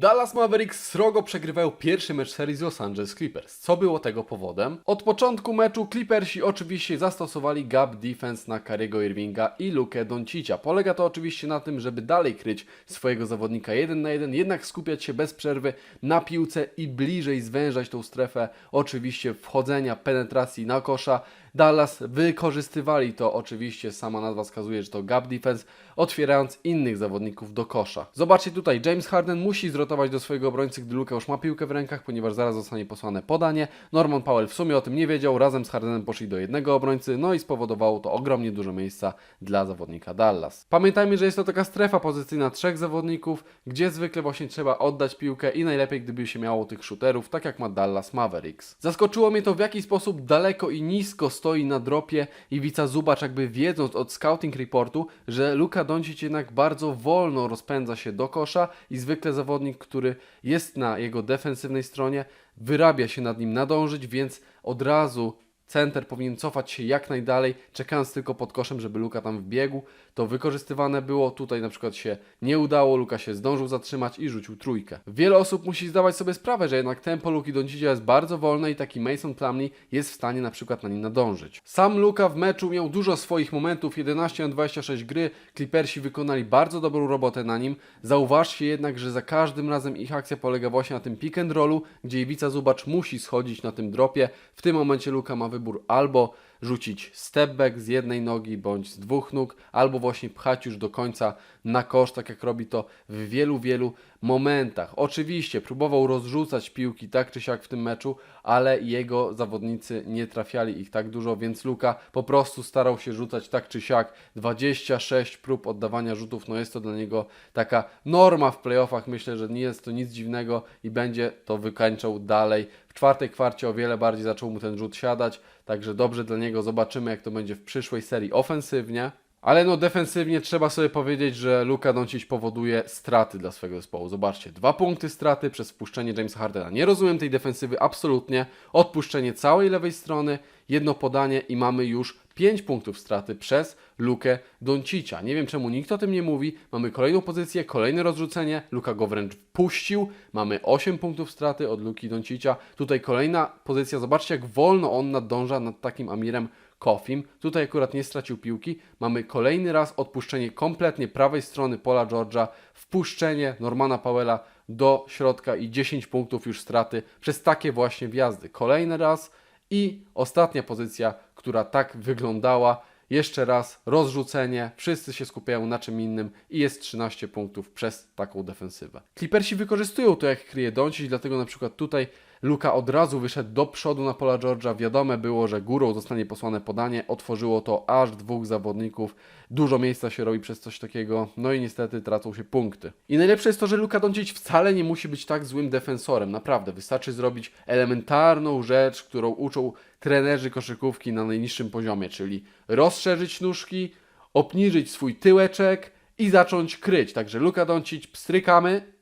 Dallas Mavericks srogo przegrywają pierwszy mecz serii z Los Angeles Clippers. Co było tego powodem? Od początku meczu Clippersi oczywiście zastosowali gap defense na Kariego Irvinga i Lukę Doncicia. Polega to oczywiście na tym, żeby dalej kryć swojego zawodnika 1 na 1, jednak skupiać się bez przerwy na piłce i bliżej zwężać tą strefę oczywiście wchodzenia, penetracji na kosza. Dallas wykorzystywali to oczywiście, sama nazwa wskazuje, że to gap defense, otwierając innych zawodników do kosza. Zobaczcie tutaj, James Harden musi zrotować do swojego obrońcy, gdy Luka już ma piłkę w rękach, ponieważ zaraz zostanie posłane podanie. Norman Powell w sumie o tym nie wiedział, razem z Hardenem poszli do jednego obrońcy, no i spowodowało to ogromnie dużo miejsca dla zawodnika Dallas. Pamiętajmy, że jest to taka strefa pozycyjna trzech zawodników, gdzie zwykle właśnie trzeba oddać piłkę i najlepiej gdyby się miało tych shooterów, tak jak ma Dallas Mavericks. Zaskoczyło mnie to w jaki sposób daleko i nisko stoi na dropie Iwica Zubacz, jakby wiedząc od scouting reportu, że Luka Doncic jednak bardzo wolno rozpędza się do kosza i zwykle zawodnik, który jest na jego defensywnej stronie, wyrabia się nad nim nadążyć, więc od razu center powinien cofać się jak najdalej, czekając tylko pod koszem, żeby Luka tam wbiegł. To wykorzystywane było, tutaj na przykład się nie udało, Luka się zdążył zatrzymać i rzucił trójkę. Wiele osób musi zdawać sobie sprawę, że jednak tempo Luki Doncicia jest bardzo wolne i taki Mason Plumlee jest w stanie na przykład na nim nadążyć. Sam Luka w meczu miał dużo swoich momentów, 11 na 26 gry, Clippersi wykonali bardzo dobrą robotę na nim. Zauważcie jednak, że za każdym razem ich akcja polega właśnie na tym pick and rollu, gdzie Iwica Zubacz musi schodzić na tym dropie. W tym momencie Luka ma wybór albo rzucić step back z jednej nogi bądź z dwóch nóg, albo właśnie pchać już do końca na kosz, tak jak robi to w wielu, wielu momentach. Oczywiście próbował rozrzucać piłki tak czy siak w tym meczu, ale jego zawodnicy nie trafiali ich tak dużo, więc Luka po prostu starał się rzucać tak czy siak. 26 prób oddawania rzutów, no jest to dla niego taka norma w playoffach. Myślę, że nie jest to nic dziwnego i będzie to wykańczał dalej. Czwartej kwarcie o wiele bardziej zaczął mu ten rzut siadać, także dobrze dla niego. Zobaczymy, jak to będzie w przyszłej serii ofensywnie. Ale no defensywnie trzeba sobie powiedzieć, że Luka Doncic powoduje straty dla swojego zespołu. Zobaczcie, dwa punkty straty przez wpuszczenie Jamesa Hardena. Nie rozumiem tej defensywy absolutnie. Odpuszczenie całej lewej strony, jedno podanie i mamy już 5 punktów straty przez Lukę Doncicia. Nie wiem czemu nikt o tym nie mówi. Mamy kolejną pozycję, kolejne rozrzucenie. Luka go wręcz puścił. Mamy 8 punktów straty od Luki Doncicia. Tutaj kolejna pozycja. Zobaczcie jak wolno on nadąża nad takim Amirem Kofim. Tutaj akurat nie stracił piłki. Mamy kolejny raz odpuszczenie kompletnie prawej strony Pola George'a, wpuszczenie Normana Powella do środka i 10 punktów już straty przez takie właśnie wjazdy. Kolejny raz i ostatnia pozycja, która tak wyglądała. Jeszcze raz rozrzucenie, wszyscy się skupiają na czym innym i jest 13 punktów przez taką defensywę. Clippersi wykorzystują to jak kryje Doncic, dlatego na przykład tutaj Luka od razu wyszedł do przodu na pola George'a. Wiadome było, że górą zostanie posłane podanie. Otworzyło to aż dwóch zawodników. Dużo miejsca się robi przez coś takiego. No i niestety tracą się punkty. I najlepsze jest to, że Luka Doncic wcale nie musi być tak złym defensorem. Naprawdę, wystarczy zrobić elementarną rzecz, którą uczą trenerzy koszykówki na najniższym poziomie, czyli rozszerzyć nóżki, obniżyć swój tyłeczek i zacząć kryć. Także Luka Doncic pstrykamy,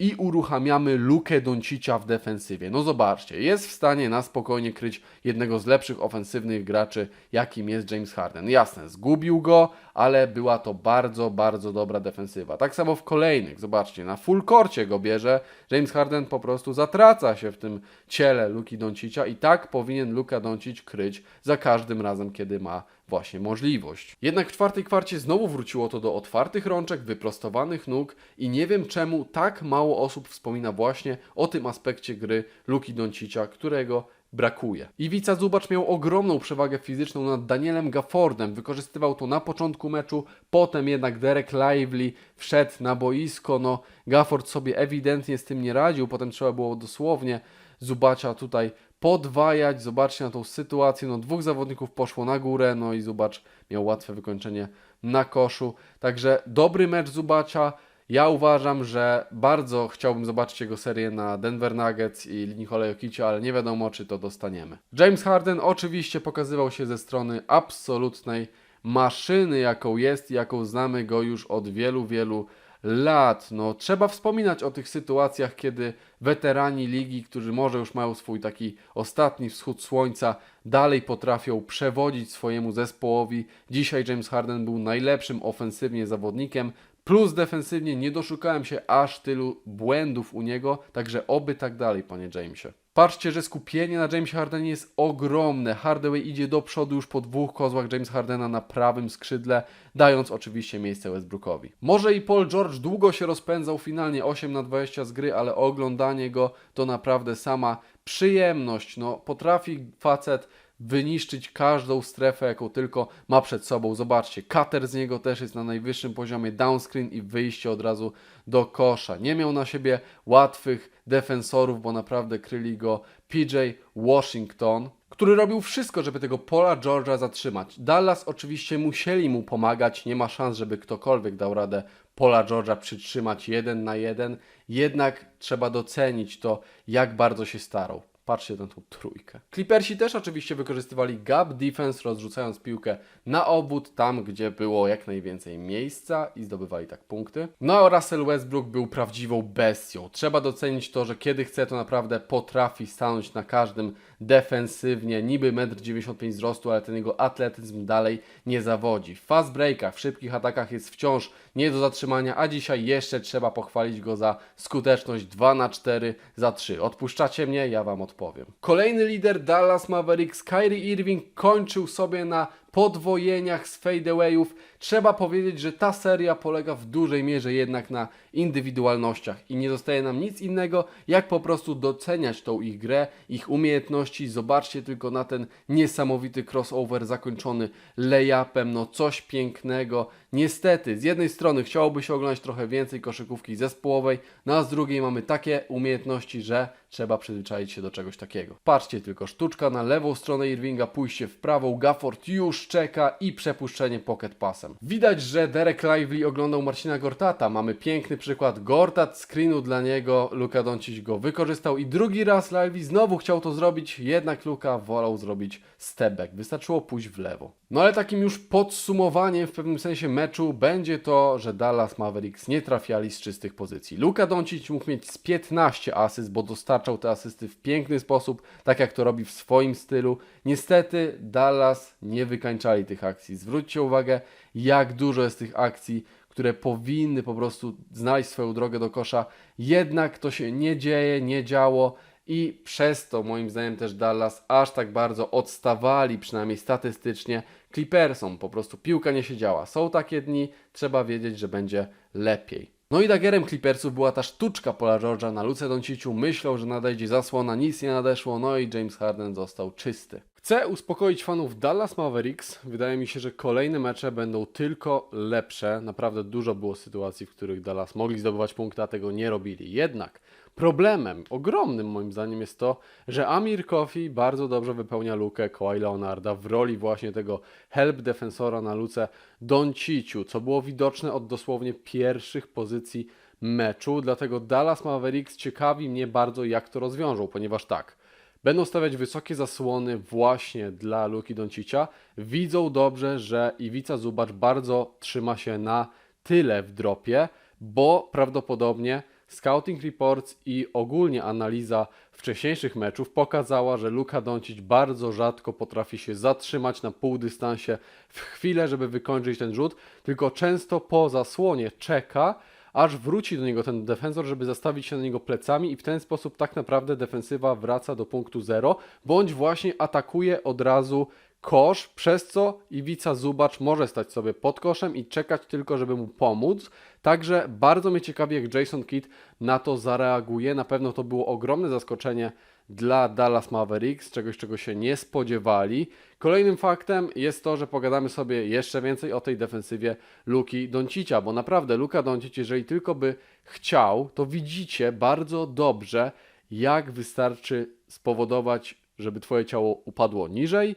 i uruchamiamy lukę Doncicia w defensywie. No zobaczcie, jest w stanie na spokojnie kryć jednego z lepszych ofensywnych graczy, jakim jest James Harden. Jasne, zgubił go, ale była to bardzo, bardzo dobra defensywa. Tak samo w kolejnych, zobaczcie, na full korcie go bierze, James Harden po prostu zatraca się w tym ciele Luki Doncicia i tak powinien Luka Doncic kryć za każdym razem, kiedy ma właśnie możliwość. Jednak w czwartej kwarcie znowu wróciło to do otwartych rączek, wyprostowanych nóg i nie wiem czemu tak mało osób wspomina właśnie o tym aspekcie gry Luki Doncicia, którego brakuje. Iwica Zubacz miał ogromną przewagę fizyczną nad Danielem Gaffordem, wykorzystywał to na początku meczu, potem jednak Derek Lively wszedł na boisko, no Gafford sobie ewidentnie z tym nie radził, potem trzeba było dosłownie Zubacza tutaj podwajać, zobaczcie na tą sytuację, no dwóch zawodników poszło na górę, no i Zubacz miał łatwe wykończenie na koszu, także dobry mecz Zubacza, ja uważam, że bardzo chciałbym zobaczyć jego serię na Denver Nuggets i Nikola Jokicia, ale nie wiadomo, czy to dostaniemy. James Harden oczywiście pokazywał się ze strony absolutnej maszyny, jaką jest i jaką znamy go już od wielu, wielu lat. No, trzeba wspominać o tych sytuacjach, kiedy weterani ligi, którzy może już mają swój taki ostatni wschód słońca, dalej potrafią przewodzić swojemu zespołowi. Dzisiaj James Harden był najlepszym ofensywnie zawodnikiem, Plus defensywnie nie doszukałem się aż tylu błędów u niego, także oby tak dalej, panie Jamesie. Patrzcie, że skupienie na Jamesie Hardenie jest ogromne. Hardaway idzie do przodu już po dwóch kozłach James Hardena na prawym skrzydle, dając oczywiście miejsce Westbrookowi. Może i Paul George długo się rozpędzał, finalnie 8 na 20 z gry, ale oglądanie go to naprawdę sama przyjemność. No, potrafi facet wyniszczyć każdą strefę, jaką tylko ma przed sobą. Zobaczcie, cutter z niego też jest na najwyższym poziomie, downscreen i wyjście od razu do kosza. Nie miał na siebie łatwych defensorów, bo naprawdę kryli go PJ Washington, który robił wszystko, żeby tego Paula George'a zatrzymać. Dallas oczywiście musieli mu pomagać, nie ma szans, żeby ktokolwiek dał radę Paula George'a przytrzymać jeden na jeden, jednak trzeba docenić to, jak bardzo się starał. Patrzcie na tą trójkę. Clippersi też oczywiście wykorzystywali gap defense, rozrzucając piłkę na obwód, tam gdzie było jak najwięcej miejsca i zdobywali tak punkty. No a Russell Westbrook był prawdziwą bestią. Trzeba docenić to, że kiedy chce, to naprawdę potrafi stanąć na każdym defensywnie. Niby 1,95 m wzrostu, ale ten jego atletyzm dalej nie zawodzi. W fast breakach, w szybkich atakach jest wciąż nie do zatrzymania, a dzisiaj jeszcze trzeba pochwalić go za skuteczność 2 na 4 za 3. Odpuszczacie mnie, ja wam odpowiem. Kolejny lider Dallas Mavericks, Kyrie Irving kończył sobie na podwojeniach z fadeawayów. Trzeba powiedzieć, że ta seria polega w dużej mierze jednak na indywidualnościach i nie zostaje nam nic innego, jak po prostu doceniać tą ich grę, ich umiejętności. Zobaczcie tylko na ten niesamowity crossover zakończony layupem, no coś pięknego. Niestety, z jednej strony chciałoby się oglądać trochę więcej koszykówki zespołowej, no a z drugiej mamy takie umiejętności, że trzeba przyzwyczaić się do czegoś takiego. Patrzcie tylko, sztuczka na lewą stronę Irvinga, pójście w prawą, Gafford już czeka i przepuszczenie pocket passem. Widać, że Derek Lively oglądał Marcina Gortata. Mamy piękny przykład. Gortat screenu dla niego, Luka Doncic go wykorzystał i drugi raz Lively znowu chciał to zrobić, jednak Luka wolał zrobić step back. Wystarczyło pójść w lewo. No ale takim już podsumowaniem w pewnym sensie meczu będzie to, że Dallas Mavericks nie trafiali z czystych pozycji. Luka Doncic mógł mieć z 15 asyst, bo dostarczał te asysty w piękny sposób, tak jak to robi w swoim stylu. Niestety Dallas nie wykańczali tych akcji. Zwróćcie uwagę, jak dużo jest tych akcji, które powinny po prostu znaleźć swoją drogę do kosza. Jednak to się nie dzieje, nie działo i przez to moim zdaniem też Dallas aż tak bardzo odstawali, przynajmniej statystycznie, Clippersom. Po prostu piłka nie siedziała. Są takie dni, trzeba wiedzieć, że będzie lepiej. No i dagerem Clippersów była ta sztuczka Paula George'a na Luce Donciciu. Myślał, że nadejdzie zasłona, nic nie nadeszło, no i James Harden został czysty. Chcę uspokoić fanów Dallas Mavericks. Wydaje mi się, że kolejne mecze będą tylko lepsze. Naprawdę dużo było sytuacji, w których Dallas mogli zdobywać punkty, a tego nie robili. Jednak problemem, ogromnym moim zdaniem jest to, że Amir Kofi bardzo dobrze wypełnia lukę Kawhi Leonarda w roli właśnie tego help defensora na luce Donciciu, co było widoczne od dosłownie pierwszych pozycji meczu. Dlatego Dallas Mavericks ciekawi mnie bardzo, jak to rozwiążą, ponieważ tak, będą stawiać wysokie zasłony właśnie dla Luki Doncicia. Widzą dobrze, że Iwica Zubacz bardzo trzyma się na tyle w dropie, bo prawdopodobnie Scouting Reports i ogólnie analiza wcześniejszych meczów pokazała, że Luka Doncic bardzo rzadko potrafi się zatrzymać na półdystansie w chwilę, żeby wykończyć ten rzut, tylko często po zasłonie czeka, aż wróci do niego ten defensor, żeby zastawić się na niego plecami i w ten sposób tak naprawdę defensywa wraca do punktu zero, bądź właśnie atakuje od razu kosz, przez co Iwica Zubacz może stać sobie pod koszem i czekać tylko, żeby mu pomóc. Także bardzo mnie ciekawi, jak Jason Kidd na to zareaguje. Na pewno to było ogromne zaskoczenie dla Dallas Mavericks, czegoś czego się nie spodziewali. Kolejnym faktem jest to, że pogadamy sobie jeszcze więcej o tej defensywie Luki Doncicia, bo naprawdę Luka Doncic, jeżeli tylko by chciał, to widzicie bardzo dobrze, jak wystarczy spowodować, żeby twoje ciało upadło niżej,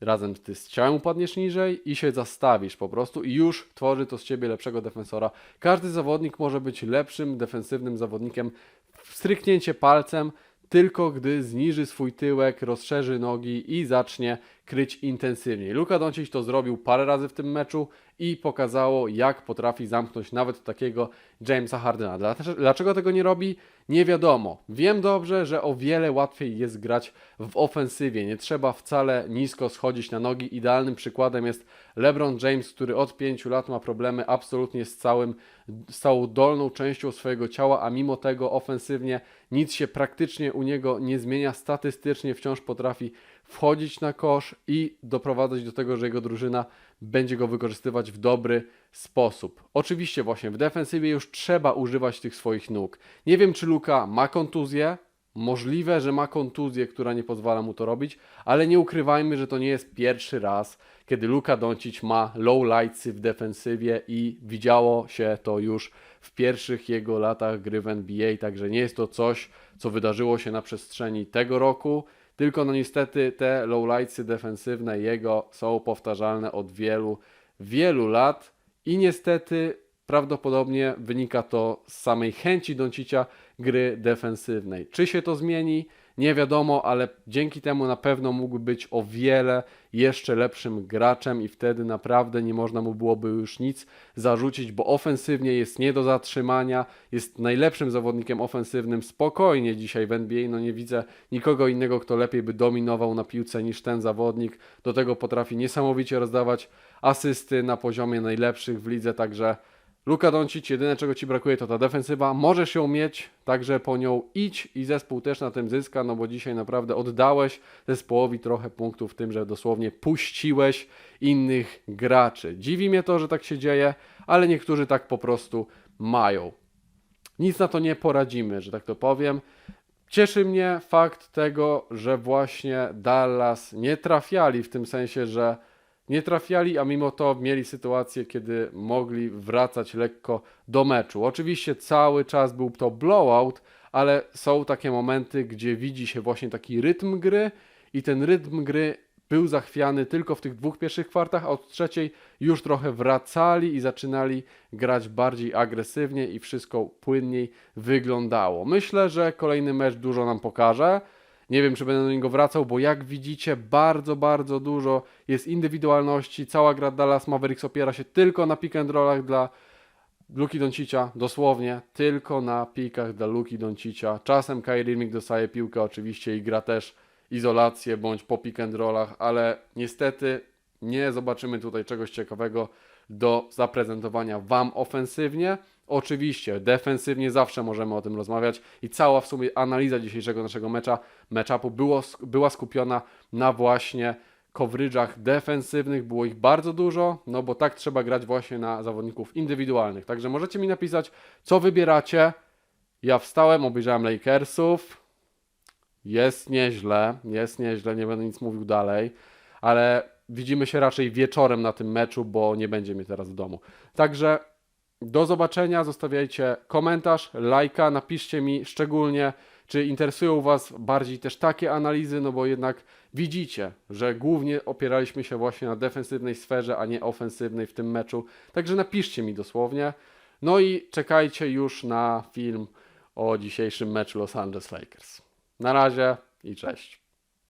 razem ty z ciałem upadniesz niżej i się zastawisz po prostu i już tworzy to z ciebie lepszego defensora. Każdy zawodnik może być lepszym defensywnym zawodnikiem stryknięcie palcem, tylko gdy zniży swój tyłek, rozszerzy nogi i zacznie kryć intensywniej. Luka Doncic to zrobił parę razy w tym meczu i pokazało, jak potrafi zamknąć nawet takiego Jamesa Hardena. Dlaczego- tego nie robi? Nie wiadomo. Wiem dobrze, że o wiele łatwiej jest grać w ofensywie. Nie trzeba wcale nisko schodzić na nogi. Idealnym przykładem jest LeBron James, który od 5 lat ma problemy absolutnie z, całym, z całą dolną częścią swojego ciała, a mimo tego ofensywnie nic się praktycznie u niego nie zmienia. Statystycznie wciąż potrafi wchodzić na kosz i doprowadzać do tego, że jego drużyna będzie go wykorzystywać w dobry sposób. Oczywiście właśnie w defensywie już trzeba używać tych swoich nóg. Nie wiem, czy Luka ma kontuzję. Możliwe, że ma kontuzję, która nie pozwala mu to robić, ale nie ukrywajmy, że to nie jest pierwszy raz, kiedy Luka Doncic ma low lightsy w defensywie i widziało się to już w pierwszych jego latach gry w NBA, także nie jest to coś, co wydarzyło się na przestrzeni tego roku, tylko no niestety te lowlightsy defensywne jego są powtarzalne od wielu, wielu lat i niestety prawdopodobnie wynika to z samej chęci Doncicia gry defensywnej. Czy się to zmieni? Nie wiadomo, ale dzięki temu na pewno mógłby być o wiele jeszcze lepszym graczem i wtedy naprawdę nie można mu byłoby już nic zarzucić, bo ofensywnie jest nie do zatrzymania, jest najlepszym zawodnikiem ofensywnym spokojnie dzisiaj w NBA. No nie widzę nikogo innego, kto lepiej by dominował na piłce niż ten zawodnik. Do tego potrafi niesamowicie rozdawać asysty na poziomie najlepszych w lidze, także Luka Doncic, jedyne czego Ci brakuje to ta defensywa. Możesz ją mieć, także po nią idź i zespół też na tym zyska, no bo dzisiaj naprawdę oddałeś zespołowi trochę punktów tym, że dosłownie puściłeś innych graczy. Dziwi mnie to, że tak się dzieje, ale niektórzy tak po prostu mają. Nic na to nie poradzimy, że tak to powiem. Cieszy mnie fakt tego, że właśnie Dallas nie trafiali w tym sensie, że nie trafiali, a mimo to mieli sytuację, kiedy mogli wracać lekko do meczu. Oczywiście cały czas był to blowout, ale są takie momenty, gdzie widzi się właśnie taki rytm gry i ten rytm gry był zachwiany tylko w tych dwóch pierwszych kwartach, a od trzeciej już trochę wracali i zaczynali grać bardziej agresywnie i wszystko płynniej wyglądało. Myślę, że kolejny mecz dużo nam pokaże. Nie wiem, czy będę do niego wracał, bo jak widzicie, bardzo, bardzo dużo jest indywidualności. Cała gra Dallas Mavericks opiera się tylko na pick and rollach dla Luki Doncicia, dosłownie tylko na pikach dla Luki Doncicia. Czasem Kyrie Irving dostaje piłkę oczywiście i gra też izolację bądź po pick and rollach, ale niestety nie zobaczymy tutaj czegoś ciekawego do zaprezentowania Wam ofensywnie. Oczywiście, defensywnie zawsze możemy o tym rozmawiać i cała w sumie analiza dzisiejszego naszego mecza, matchupu było, była skupiona na właśnie coverydżach defensywnych, było ich bardzo dużo, no bo tak trzeba grać właśnie na zawodników indywidualnych. Także możecie mi napisać, co wybieracie. Ja wstałem, obejrzałem Lakersów. Jest nieźle, jest nieźle, nie będę nic mówił dalej, ale widzimy się raczej wieczorem na tym meczu, bo nie będzie mnie teraz w domu. Także do zobaczenia, zostawiajcie komentarz, lajka, napiszcie mi szczególnie, czy interesują Was bardziej też takie analizy, no bo jednak widzicie, że głównie opieraliśmy się właśnie na defensywnej sferze, a nie ofensywnej w tym meczu. Także napiszcie mi dosłownie. No i czekajcie już na film o dzisiejszym meczu Los Angeles Lakers. Na razie i cześć.